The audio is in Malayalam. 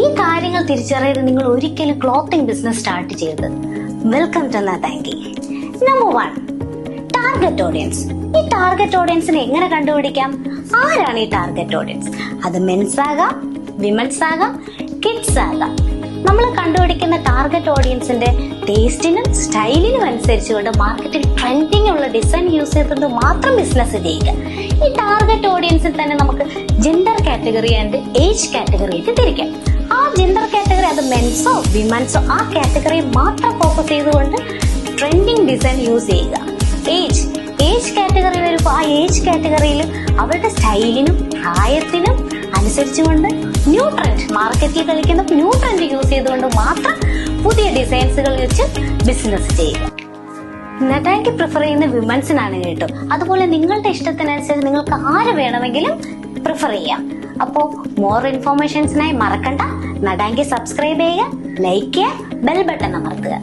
ഈ കാര്യങ്ങൾ തിരിച്ചറിയാതെ നിങ്ങൾ ഒരിക്കലും ക്ലോത്തിങ് ബിസിനസ് സ്റ്റാർട്ട് ചെയ്ത് വെൽക്കം ടു താങ്കി നമ്പർ വൺ ടാർഗറ്റ് ഓഡിയൻസ് ഈ ടാർഗറ്റ് ഓഡിയൻസിനെ എങ്ങനെ കണ്ടുപിടിക്കാം? ആരാണ് ഈ ടാർഗറ്റ് ഓഡിയൻസ് അത് മെൻസ് ആകാം വിമൻസ് ആകാം കിഡ്സ് ആകാം നമ്മൾ കണ്ടുപിടിക്കുന്ന ടാർഗറ്റ് ഓഡിയൻസിന്റെ ടേസ്റ്റിനും സ്റ്റൈലിനും അനുസരിച്ചുകൊണ്ട് മാർക്കറ്റിൽ ട്രെൻഡിങ് ഉള്ള ഡിസൈൻ യൂസ് ചെയ്തത് മാത്രം ബിസിനസ് ചെയ്യുക. ഈ ടാർഗറ്റ് ഓഡിയൻസിൽ തന്നെ നമുക്ക് gender category and age category ആയിട്ട് തിരിക്കാം. മെൻസോ വിമൻസോ ആ കാറ്റഗറി മാത്രം ഫോക്കസ് ചെയ്തുകൊണ്ട് ട്രെൻഡിങ് ഡിസൈൻ യൂസ് ചെയ്യുക. ഏജ് ഏജ് കാറ്റഗറി വരുമ്പോൾ ആ ഏജ് കാറ്റഗറിയിൽ അവരുടെ സ്റ്റൈലിനും പ്രായത്തിനും അനുസരിച്ചുകൊണ്ട് ന്യൂ ട്രെൻഡ് മാർക്കറ്റിൽ കളിക്കുന്ന ന്യൂ ട്രെൻഡ് യൂസ് ചെയ്തുകൊണ്ട് മാത്രം പുതിയ ഡിസൈൻസുകൾ വെച്ച് ബിസിനസ് ചെയ്യുക. നടാക്ക് പ്രിഫർ ചെയ്യുന്ന വിമൻസിനാണ് കേട്ടോ. അതുപോലെ നിങ്ങളുടെ ഇഷ്ടത്തിനനുസരിച്ച് നിങ്ങൾക്ക് ആര് വേണമെങ്കിലും പ്രിഫർ ചെയ്യാം. അപ്പോൾ മോർ ഇൻഫോർമേഷൻസിനായി മറക്കണ്ട. നടാങ്കി സബ്സ്ക്രൈബ് ചെയ്യുക ലൈക്ക് ചെയ്യുക ബെൽ ബട്ടൺ അമർത്തുക.